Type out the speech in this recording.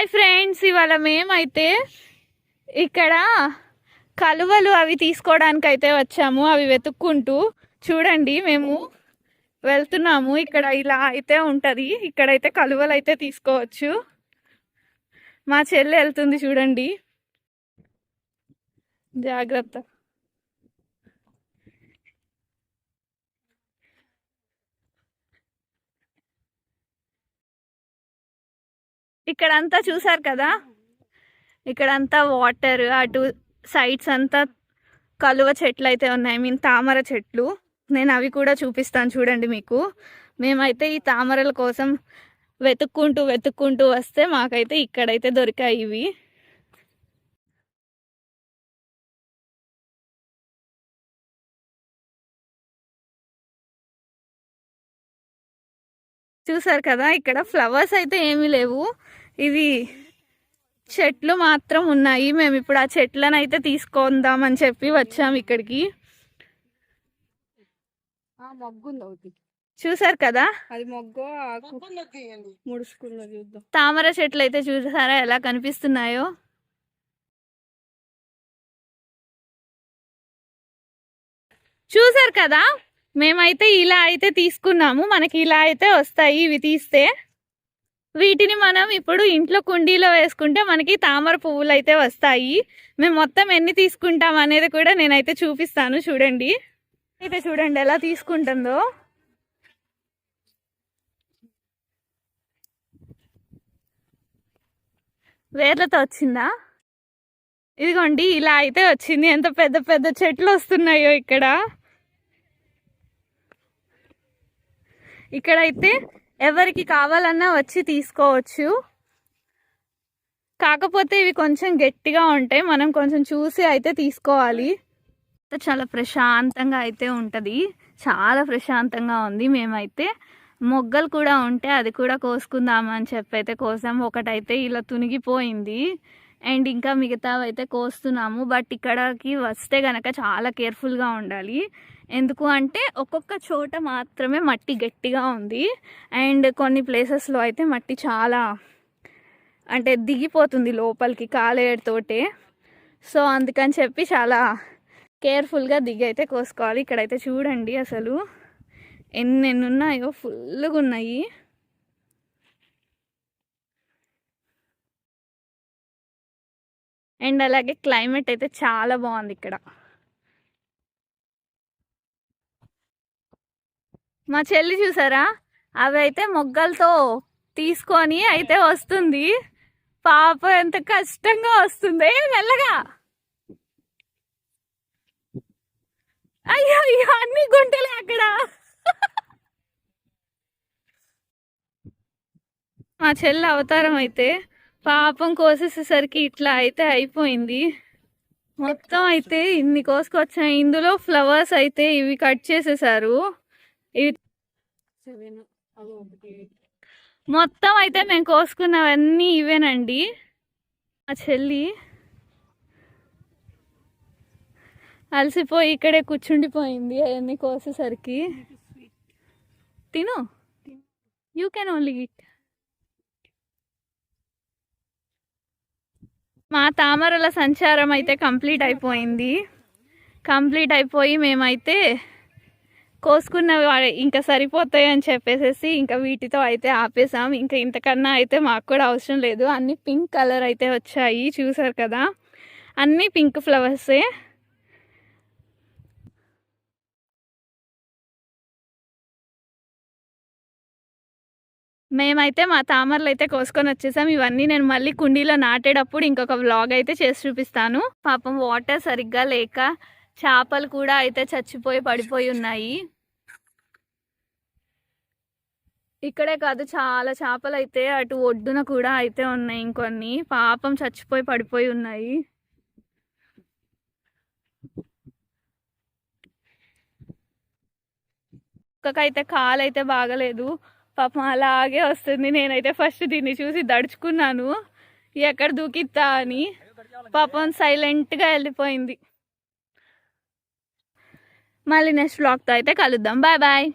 Hi friends ఇవాళ మేమైతే ఇక్కడ కలువలు అవి తీసుకోవడానికి అయితే వచ్చాము అవి వెతుక్కుంటూ. చూడండి మేము వెళ్తున్నాము. ఇక్కడ ఇలా అయితే ఉంటుంది. ఇక్కడైతే కలువలు అయితే తీసుకోవచ్చు. మా చెల్లి వెళ్తుంది చూడండి. జాగ్రత్త. ఇక్కడంతా చూసారు కదా? ఇక్కడంతా వాటర్ అటు సైడ్స్ అంతా కలువ చెట్లు అయితే ఉన్నాయి. ఐ మీన్ తామర చెట్లు. నేను అవి కూడా చూపిస్తాను చూడండి మీకు. మేమైతే ఈ తామరల కోసం వెతుక్కుంటూ వెతుక్కుంటూ వస్తే మాకైతే ఇక్కడైతే దొరికాయి ఇవి. చూసారు కదా ఇక్కడ ఫ్లవర్స్ అయితే ఏమీ లేవు. ఇవి చెట్లు మాత్రం ఉన్నాయి. మేము ఇప్పుడు ఆ చెట్లను అయితే తీసుకుందాం అని చెప్పి వచ్చాము ఇక్కడికి. చూసారు కదా? అది మొగ్గు తామర చెట్లు అయితే చూసారా ఎలా కనిపిస్తున్నాయో? చూసారు కదా? మేమైతే ఇలా అయితే తీసుకున్నాము. మనకి ఇలా అయితే వస్తాయి. ఇవి తీస్తే వీటిని మనం ఇప్పుడు ఇంట్లో కుండీలో వేసుకుంటే మనకి తామర పువ్వులు అయితే వస్తాయి. మేము మొత్తం ఎన్ని తీసుకుంటాం అనేది కూడా నేనైతే చూపిస్తాను. చూడండి. అయితే చూడండి ఎలా తీసుకుంటుందో. వేర్లతో వచ్చిందా? ఇదిగోండి ఇలా అయితే వచ్చింది. ఎంత పెద్ద పెద్ద చెట్లు వస్తున్నాయో ఇక్కడ. ఇక్కడైతే ఎవరికి కావాలన్నా వచ్చి తీసుకోవచ్చు. కాకపోతే ఇవి కొంచెం గట్టిగా ఉంటాయి. మనం కొంచెం చూసి అయితే తీసుకోవాలి. చాలా ప్రశాంతంగా అయితే ఉంటుంది. చాలా ప్రశాంతంగా ఉంది మేమైతే. మొగ్గలు కూడా ఉంటే అది కూడా కోసుకుందామని చెప్పి అయితే కోసాం. ఒకటైతే ఇలా తునిగిపోయింది. అండ్ ఇంకా మిగతావి అయితే కోస్తున్నాము. బట్ ఇక్కడికి వస్తే గనక చాలా కేర్ఫుల్గా ఉండాలి. ఎందుకు అంటే ఒక్కొక్క చోట మాత్రమే మట్టి గట్టిగా ఉంది. అండ్ కొన్ని ప్లేసెస్లో అయితే మట్టి చాలా అంటే దిగిపోతుంది లోపలికి కాలేడుతోటే సో అందుకని చెప్పి చాలా కేర్ఫుల్గా దిగి అయితే కోసుకోవాలి. ఇక్కడైతే చూడండి అసలు ఎన్ని ఉన్నాయో ఫుల్గా ఉన్నాయి. అండ్ అలాగే క్లైమేట్ అయితే చాలా బాగుంది ఇక్కడ. మా చెల్లి చూసారా? అవి అయితే మొగ్గలతో తీసుకొని అయితే వస్తుంది. పాప ఎంత కష్టంగా వస్తుంది. మెల్లగా. అయ్యో అయ్యో అన్ని గుంటలే అక్కడ. మా చెల్లి అవతారం అయితే పాపం కోసేసేసరికి ఇట్లా అయితే అయిపోయింది. మొత్తం అయితే ఇన్ని కోసుకొచ్చాయి. ఇందులో ఫ్లవర్స్ అయితే ఇవి కట్ చేసేసారు. ఇవి మొత్తం అయితే మేము కోసుకున్నవన్నీ ఇవేనండి. మా చెల్లి అలసిపోయి ఇక్కడే కూర్చుండిపోయింది అవన్నీ కోసేసరికి. తిను. యూ కెన్ ఓన్లీ ఇట్ మా తామరల సంచారం అయితే కంప్లీట్ అయిపోయింది. కంప్లీట్ అయిపోయి మేమైతే కోసుకున్న ఇంకా సరిపోతాయి అని చెప్పేసి ఇంకా వీటితో అయితే ఆపేసాం. ఇంకా ఇంతకన్నా అయితే మాకు కూడా అవసరం లేదు. అన్ని పింక్ కలర్ అయితే వచ్చాయి చూసారు కదా? అన్ని పింక్ ఫ్లవర్సే. మేమైతే మా తామరలు అయితే కోసుకొని వచ్చేసాం. ఇవన్నీ నేను మళ్ళీ కుండీలో నాటేటప్పుడు ఇంకొక వ్లాగ్ అయితే చేసి చూపిస్తాను. పాపం వాటర్ సరిగ్గా లేక చేపలు కూడా అయితే చచ్చిపోయి పడిపోయి ఉన్నాయి. ఇక్కడే కాదు చాలా చేపలు అయితే అటు ఒడ్డున కూడా అయితే ఉన్నాయి ఇంకొన్ని. పాపం చచ్చిపోయి పడిపోయి ఉన్నాయి. కుక్కకైతే కాలు అయితే బాగలేదు. పాపం అలాగే వస్తుంది. నేనైతే ఫస్ట్ దీన్ని చూసి దడుచుకున్నాను. ఎక్కడ దూకిద్దా అని. పాపం సైలెంట్గా వెళ్ళిపోయింది. మళ్ళీ నెక్స్ట్ బ్లాగ్తో అయితే కలుద్దాం. Bye bye.